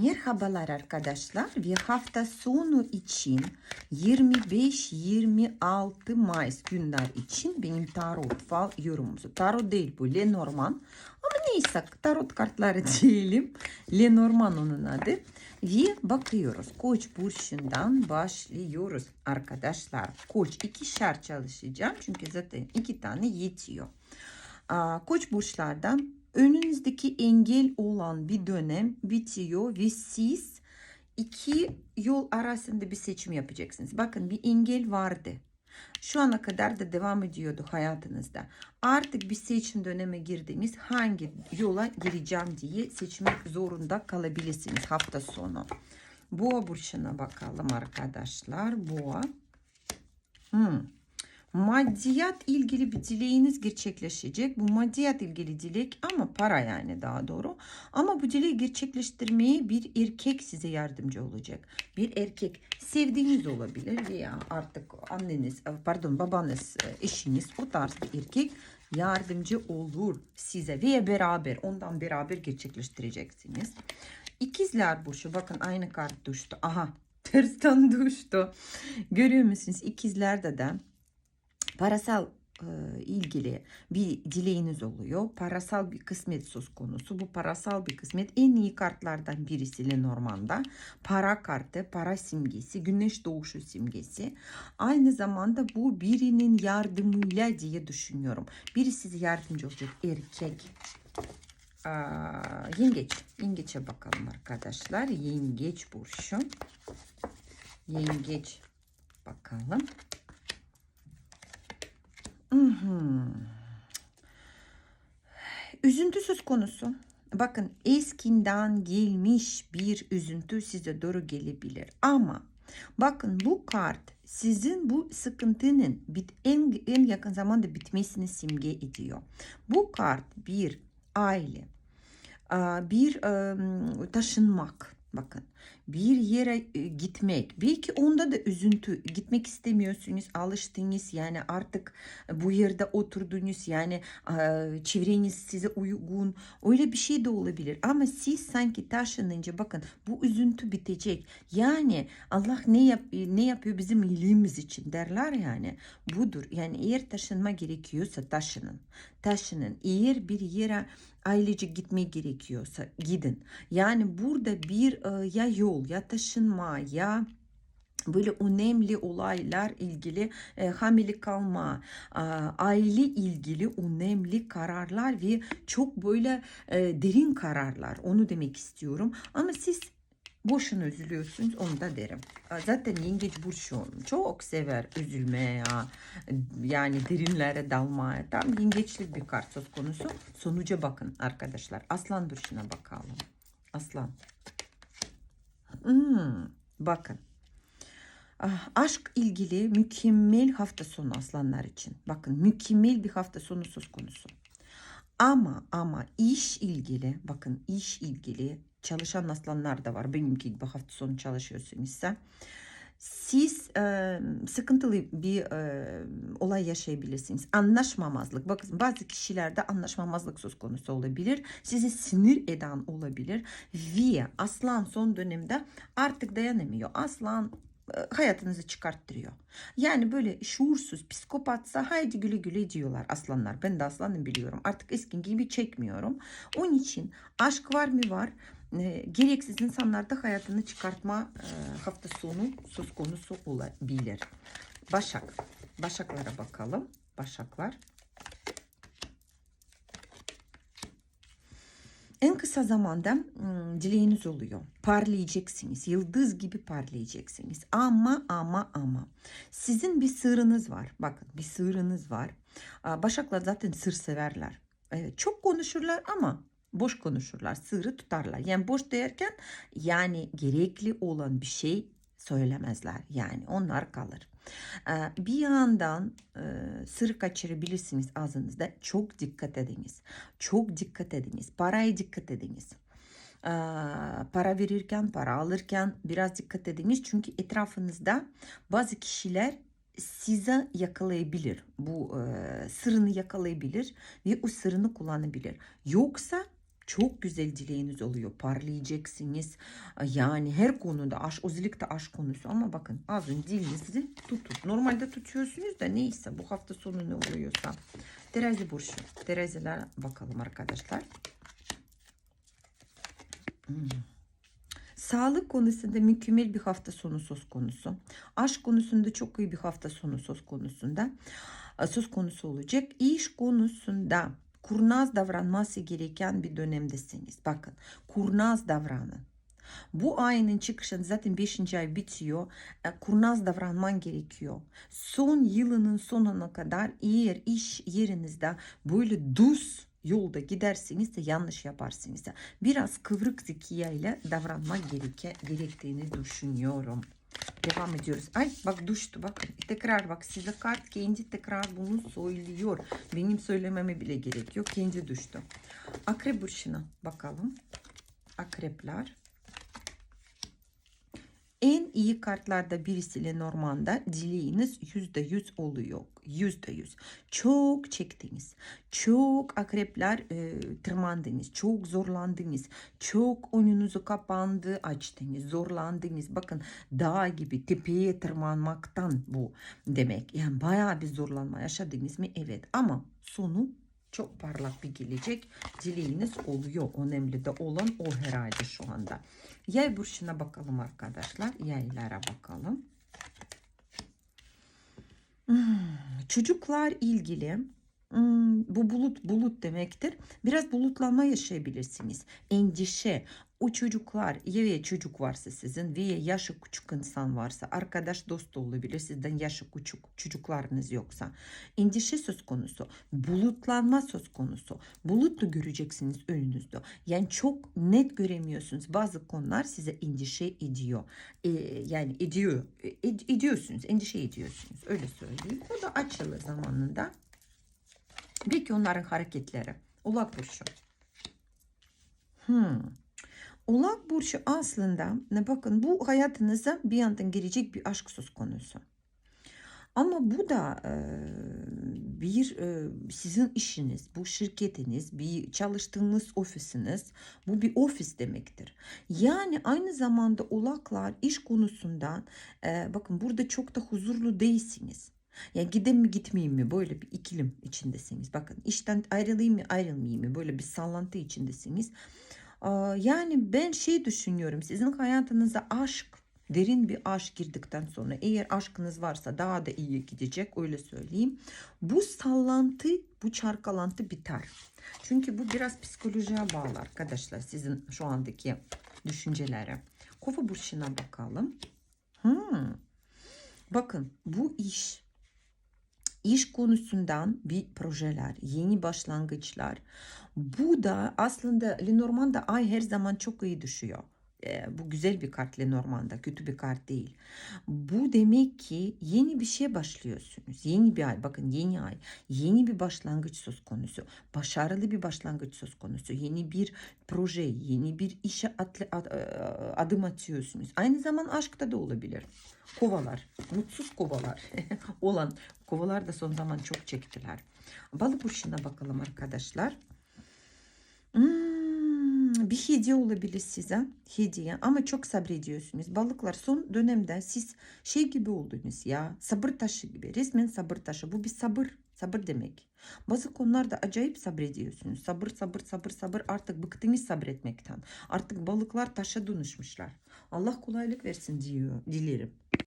Merhabalar arkadaşlar ve hafta sonu için 25-26 Mayıs günler için benim tarot fal yorumumuzu. Tarot değil bu Lenormand ama neyse tarot kartları diyelim. Lenormand onun adı. Ve bakıyoruz Koç burçundan başlıyoruz arkadaşlar. Koç ikişer çalışacağım çünkü zaten iki tane yetiyor. Koç burçlardan önünüzdeki engel olan bir dönem bitiyor ve siz iki yol arasında bir seçim yapacaksınız. Bakın bir engel vardı. Şu ana kadar da devam ediyordu hayatınızda. Artık bir seçim döneme girdiniz. Hangi yola gireceğim diye seçmek zorunda kalabilirsiniz hafta sonu. Boğa burçuna bakalım arkadaşlar. Boğa. Hmm. Maddiyat ilgili bir dileğiniz gerçekleşecek. Bu maddiyat ilgili dilek ama para yani daha doğru. Ama bu dileği gerçekleştirmeye bir erkek size yardımcı olacak. Bir erkek sevdiğiniz olabilir veya artık anneniz pardon babanız eşiniz o tarz bir erkek yardımcı olur size veya beraber ondan beraber gerçekleştireceksiniz. İkizler burcu bakın aynı kart düştü. Aha tersten düştü. Görüyor musunuz? İkizlerde de parasal ilgili bir dileğiniz oluyor. Parasal bir kısmet söz konusu. Bu parasal bir kısmet en iyi kartlardan birisi Lenormand'da. Para kartı, para simgesi, güneş doğuşu simgesi. Aynı zamanda bu birinin yardımıyla diye düşünüyorum. Biri size yardımcı olacak erkek. Aa, yengeç. Yengeçe bakalım arkadaşlar. Yengeç burcu. Yengeç bakalım. Üzüntü söz konusu. Bakın eskinden gelmiş bir üzüntü size doğru gelebilir. Ama bakın bu kart sizin bu sıkıntının bit, en, en yakın zamanda bitmesini simge ediyor. Bu kart bir aile, bir taşınmak, Bakın bir yere e, gitmek. Belki onda da üzüntü gitmek istemiyorsunuz alıştınız. Yani artık bu yerde oturdunuz. Yani çevreniz size uygun. Öyle bir şey de olabilir. Ama siz sanki taşınınca bakın bu üzüntü bitecek. Yani Allah ne yap ne yapıyor bizim iyiliğimiz için derler yani. Budur. Yani eğer taşınma gerekiyorsa taşının. Taşının. Eğer bir yere ailece gitmek gerekiyorsa gidin. Yani burada bir e, ya yol ya taşınma ya böyle önemli olaylar ilgili e, hamile kalma, e, aile ilgili önemli kararlar ve çok böyle e, derin kararlar onu demek istiyorum. Ama siz boşuna üzülüyorsunuz onu da derim. Zaten yengeç burcu çok sever üzülmeye yani derinlere dalmaya. Tam yengeçlik bir kart söz konusu. Sonuca bakın arkadaşlar. Aslan burcuna bakalım. Aslan. Hmm, bakın. Ah, aşk ilgili mükemmel hafta sonu aslanlar için. Bakın mükemmel bir hafta sonu söz konusu. Ama ama iş ilgili bakın iş ilgili çalışan aslanlar da var. Benimki gibi hafta sonu çalışıyorsunuzsa siz e, sıkıntılı bir e, olay yaşayabilirsiniz. Anlaşmamazlık. Bakın bazı kişilerde anlaşmamazlık söz konusu olabilir. Sizi sinir eden olabilir. Ve aslan son dönemde artık dayanamıyor. Aslan hayatınızı çıkarttırıyor. Yani böyle şuursuz, psikopatsa haydi güle güle diyorlar aslanlar. Ben de aslanım biliyorum. Artık eski gibi çekmiyorum. Onun için aşk var mı var e, gereksiz insanlarda hayatını çıkartma e, hafta sonu söz konusu olabilir. Başak. Başaklara bakalım. Başaklar. En kısa zamanda ım, dileğiniz oluyor. Parlayacaksınız. Yıldız gibi parlayacaksınız. Ama ama ama. Sizin bir sırrınız var. Bakın bir sırrınız var. Başaklar zaten sır severler. Evet, çok konuşurlar ama boş konuşurlar, sırrı tutarlar. Yani boş derken yani gerekli olan bir şey söylemezler. Yani onlar kalır. Bir yandan sır kaçırabilirsiniz ağzınızda. Çok dikkat ediniz. Çok dikkat ediniz. Paraya dikkat ediniz. Para verirken, para alırken biraz dikkat ediniz. Çünkü etrafınızda bazı kişiler size yakalayabilir. Bu sırrını yakalayabilir ve o sırrını kullanabilir. Yoksa çok güzel dileğiniz oluyor. Parlayacaksınız. Yani her konuda aşk, özellikle aşk konusu ama bakın az önce dilinizi tutun. Normalde tutuyorsunuz da neyse bu hafta sonu ne oluyorsa. Terazi burcu. Teraziler bakalım arkadaşlar. Hmm. Sağlık konusunda mükemmel bir hafta sonu söz konusu. Aşk konusunda çok iyi bir hafta sonu söz konusunda e, söz konusu olacak. İş konusunda kurnaz davranması gereken bir dönemdesiniz. Bakın kurnaz davranın. Bu ayının çıkışın zaten 5. ay bitiyor. E, Kurnaz davranman gerekiyor. Son yılının sonuna kadar eğer iş yerinizde böyle düz yolda giderseniz de yanlış yaparsınız. Biraz kıvrık zekiyayla davranmak gereke, gerektiğini düşünüyorum. Devam ediyoruz. Ay bak düştü bakın. Tekrar bak size kart kendi tekrar bunu söylüyor. Benim söylememe bile gerek yok. Kendi düştü. Akrep burçuna bakalım. Akrepler. İyi kartlarda birisiyle normanda dileğiniz yüzde yüz oluyor. Yüzde yüz. Çok çektiniz. Çok akrepler e, tırmandınız. Çok zorlandınız. Çok önünüzü kapandı açtınız. Zorlandınız. Bakın dağ gibi tepeye tırmanmaktan bu demek. Yani bayağı bir zorlanma yaşadınız mı? Evet ama sonu çok parlak bir gelecek dileğiniz oluyor. Önemli de olan o herhalde şu anda. Yay burçuna bakalım arkadaşlar. Yaylara bakalım. Hmm, çocuklar ilgili hmm, bu bulut bulut demektir. Biraz bulutlanma yaşayabilirsiniz. Endişe, o çocuklar ya çocuk varsa sizin veya yaşı küçük insan varsa arkadaş dost olabilir sizden yaşı küçük çocuklarınız yoksa. Endişe söz konusu bulutlanma söz konusu. Bulutlu göreceksiniz önünüzde. Yani çok net göremiyorsunuz. Bazı konular size endişe ediyor. Ee, yani ediyor ed- ediyorsunuz endişe ediyorsunuz. Öyle söyleyeyim. O da açılır zamanında. Belki onların hareketleri. Oğlak Burcu. Hmm. Oğlak burcu aslında bakın bu hayatınıza bir yandan girecek bir aşk söz konusu. Ama bu da e, bir e, sizin işiniz, bu şirketiniz, bir çalıştığınız ofisiniz, bu bir ofis demektir. Yani aynı zamanda oğlaklar iş konusundan e, bakın burada çok da huzurlu değilsiniz. Ya gideyim mi gitmeyeyim mi böyle bir ikilim içindesiniz. Bakın işten ayrılayım mı ayrılmayayım mı böyle bir sallantı içindesiniz. Yani ben şey düşünüyorum sizin hayatınıza aşk derin bir aşk girdikten sonra eğer aşkınız varsa daha da iyi gidecek öyle söyleyeyim. Bu sallantı bu çarkalantı biter. Çünkü bu biraz psikolojiye bağlı arkadaşlar sizin şu andaki düşüncelere. Kova burçuna bakalım. Hmm. Bakın bu iş iş konusundan bir projeler, yeni başlangıçlar. Bu da aslında Lenormand'da ay her zaman çok iyi düşüyor. Ee, bu güzel bir kart Lenormand'da, kötü bir kart değil. Bu demek ki yeni bir şeye başlıyorsunuz. Yeni bir ay, bakın yeni ay, yeni bir başlangıç söz konusu. Başarılı bir başlangıç söz konusu. Yeni bir proje, yeni bir işe atlı, ad- e, adım atıyorsunuz. Aynı zaman aşkta da olabilir. Kovalar, mutsuz kovalar olan kovalar da son zaman çok çektiler. Balık burçuna bakalım arkadaşlar. Hmm, bir hediye olabilir size. Hediye ama çok sabrediyorsunuz. Balıklar son dönemde siz şey gibi oldunuz ya. Sabır taşı gibi. Resmen sabır taşı. Bu bir sabır. Sabır demek. Bazı konularda acayip sabrediyorsunuz. Sabır sabır sabır sabır artık bıktınız sabretmekten. Artık balıklar taşa dönüşmüşler. Allah kolaylık versin diyor, dilerim.